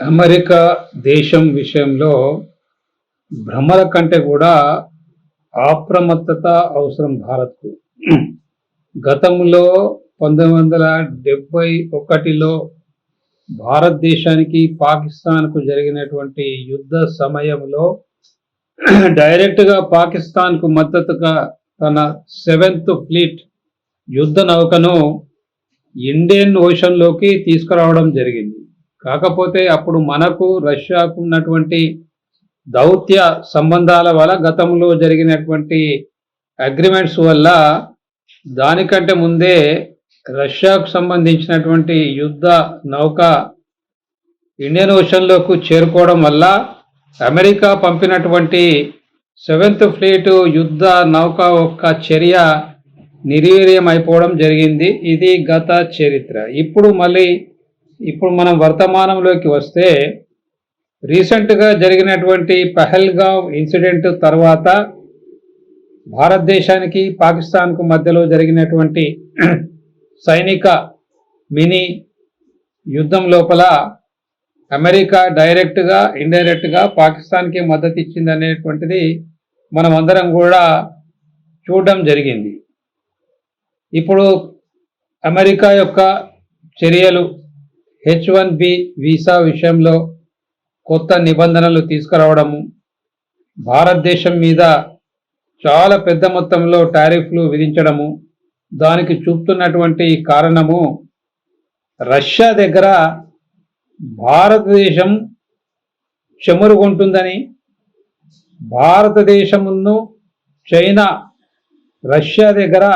America దేశం విషయంలో భ్రమల కంటే కూడా అప్రమత్తత అవసరం భారత్కు. గతంలో పంతొమ్మిది వందల డెబ్బై ఒకటిలో భారతదేశానికి పాకిస్తాన్కు జరిగినటువంటి యుద్ధ సమయంలో డైరెక్ట్గా పాకిస్తాన్కు మద్దతుగా తన సెవెంత్ ఫ్లీట్ యుద్ధ నౌకను ఇండియన్ ఓషన్లోకి తీసుకురావడం జరిగింది. కాకపోతే అప్పుడు మనకు రష్యాకు ఉన్నటువంటి దౌత్య సంబంధాల వల్ల గతంలో జరిగినటువంటి అగ్రిమెంట్స్ వల్ల దానికంటే ముందే రష్యాకు సంబంధించినటువంటి యుద్ధ నౌక ఇండియన్ ఓషన్లోకి చేరుకోవడం వల్ల అమెరికా పంపినటువంటి సెవెంత్ ఫ్లీట్ యుద్ధ నౌక యొక్క చర్య నిర్వీర్యమైపోవడం అయిపోవడం జరిగింది. ఇది గత చరిత్ర. ఇప్పుడు మళ్ళీ ఇప్పుడు మనం వర్తమానంలోకి వస్తే రీసెంట్గా జరిగినటువంటి పహల్గావ్ ఇన్సిడెంట్ తర్వాత భారతదేశానికి పాకిస్తాన్కు మధ్యలో జరిగినటువంటి సైనిక మినీ యుద్ధం లోపల అమెరికా డైరెక్ట్గా ఇండైరెక్ట్గా పాకిస్తాన్కి మద్దతు ఇచ్చింది అనేటువంటిది మనం అందరం కూడా చూడడం జరిగింది. ఇప్పుడు అమెరికా యొక్క చర్యలు హెచ్ వన్ బి వీసా విషయంలో కొత్త నిబంధనలు తీసుకురావడము భారతదేశం మీద చాలా పెద్ద మొత్తంలో టారిఫ్లు విధించడము దానికి చూపుతున్నటువంటి కారణము రష్యా దగ్గర భారతదేశం చెమరుగుంటుందని భారతదేశమును చైనా రష్యా దగ్గర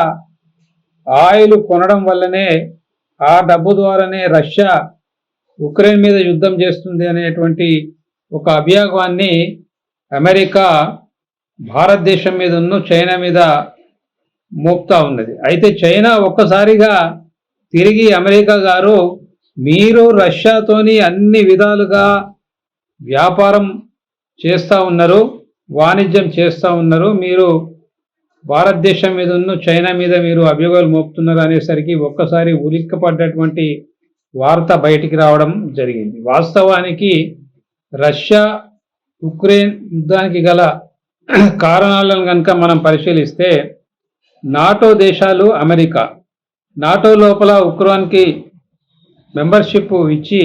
ఆయిల్ కొనడం వల్లనే ఆ డబ్బు ద్వారానే రష్యా ఉక్రెయిన్ మీద యుద్ధం చేస్తుంది అనేటువంటి ఒక అభియోగాన్ని అమెరికా భారతదేశం మీద ఉన్న చైనా మీద మోపుతా ఉన్నది. అయితే చైనా ఒక్కసారిగా తిరిగి అమెరికా గారు మీరు రష్యాతోని అన్ని విధాలుగా వ్యాపారం చేస్తూ ఉన్నారు వాణిజ్యం చేస్తూ ఉన్నారు మీరు భారతదేశం మీద ఉన్న చైనా మీద మీరు అభియోగాలు మోపుతున్నారు అనేసరికి ఒక్కసారి ఉలిక్కపడ్డటువంటి వార్త బయటికి రావడం జరిగింది. వాస్తవానికి రష్యా ఉక్రెయిన్ యుద్ధానికి గల కారణాలను కనుక మనం పరిశీలిస్తే నాటో దేశాలు అమెరికా నాటో లోపల ఉక్రెయిన్కి మెంబర్షిప్ ఇచ్చి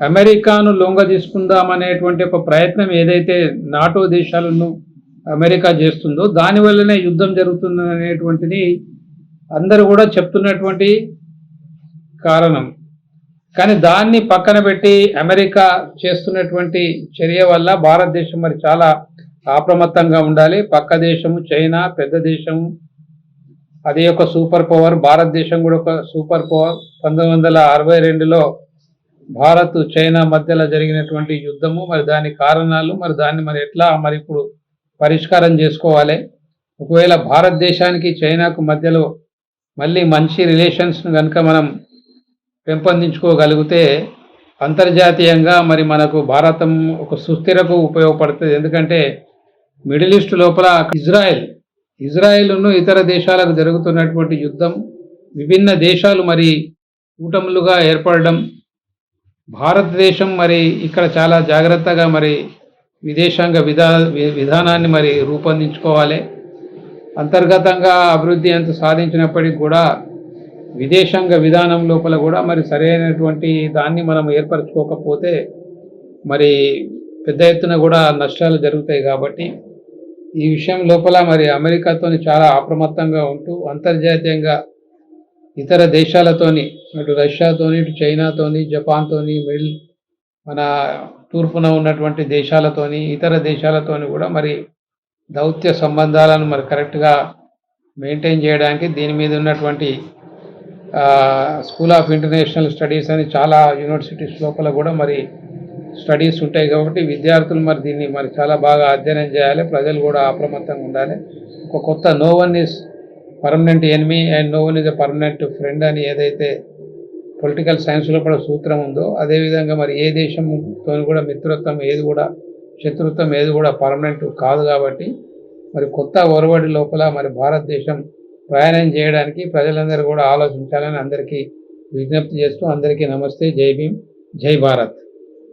అమెరికాను లొంగ తీసుకుందామనేటువంటి ఒక ప్రయత్నం ఏదైతే నాటో దేశాలను అమెరికా చేస్తుందో దానివల్లనే యుద్ధం జరుగుతుంది అనేటువంటిది అందరూ కూడా చెప్తున్నటువంటి కారణం. కానీ దాన్ని పక్కన పెట్టి అమెరికా చేస్తున్నటువంటి చర్య వల్ల భారతదేశం మరి చాలా అప్రమత్తంగా ఉండాలి. పక్క దేశము చైనా పెద్ద దేశము అది ఒక సూపర్ పవర్ భారతదేశం కూడా ఒక సూపర్ పవర్. పంతొమ్మిది వందల అరవై రెండులో భారత్ చైనా మధ్యలో జరిగినటువంటి యుద్ధము మరి దాని కారణాలు మరి దాన్ని మరి ఎట్లా మరి ఇప్పుడు పరిష్కారం చేసుకోవాలి. ఒకవేళ భారతదేశానికి చైనాకు మధ్యలో మళ్ళీ మంచి రిలేషన్స్ను కనుక మనం పెంపొందించుకోగలిగితే అంతర్జాతీయంగా మరి మనకు భారతం ఒక సుస్థిరకు ఉపయోగపడుతుంది. ఎందుకంటే మిడిల్ ఈస్ట్ లోపల ఇజ్రాయెల్ ఇజ్రాయెల్ను ఇతర దేశాలకు జరుగుతున్నటువంటి యుద్ధం విభిన్న దేశాలు మరి కూటములుగా ఏర్పడడం భారతదేశం మరి ఇక్కడ చాలా జాగ్రత్తగా మరి విదేశాంగ విధా విధానాన్ని మరి రూపొందించుకోవాలి. అంతర్గతంగా అభివృద్ధి ఎంత సాధించినప్పటికీ కూడా విదేశాంగ విధానం లోపల కూడా మరి సరైనటువంటి దాన్ని మనం ఏర్పరచుకోకపోతే మరి పెద్ద ఎత్తున కూడా నష్టాలు జరుగుతాయి కాబట్టి ఈ విషయం లోపల మరి అమెరికాతో చాలా అప్రమత్తంగా ఉంటూ అంతర్జాతీయంగా ఇతర దేశాలతోని అటు రష్యాతోని ఇటు చైనాతోని జపాన్తోని మిడిల్ మన తూర్పున ఉన్నటువంటి దేశాలతోని ఇతర దేశాలతోని కూడా మరి దౌత్య సంబంధాలను మరి కరెక్ట్గా మెయింటైన్ చేయడానికి దీని మీద ఉన్నటువంటి స్కూల్ ఆఫ్ ఇంటర్నేషనల్ స్టడీస్ అని చాలా యూనివర్సిటీస్ లోపల కూడా మరి స్టడీస్ ఉంటాయి కాబట్టి విద్యార్థులు మరి దీన్ని మరి చాలా బాగా అధ్యయనం చేయాలి. ప్రజలు కూడా అప్రమత్తంగా ఉండాలి. ఒక కొత్త no one is permanent enemy and no one is a permanent friend అని ఏదైతే పొలిటికల్ సైన్స్లో కూడా సూత్రం ఉందో అదేవిధంగా మరి ఏ దేశంతో కూడా మిత్రత్వం ఏది కూడా శత్రుత్వం ఏది కూడా పర్మనెంట్ కాదు కాబట్టి మరి కొత్త ఒరవడి లోపల మరి భారతదేశం ప్రయాణం చేయడానికి ప్రజలందరూ కూడా ఆలోచించాలని అందరికీ విజ్ఞప్తి చేస్తూ అందరికీ నమస్తే జై భీమ్ జై భారత్.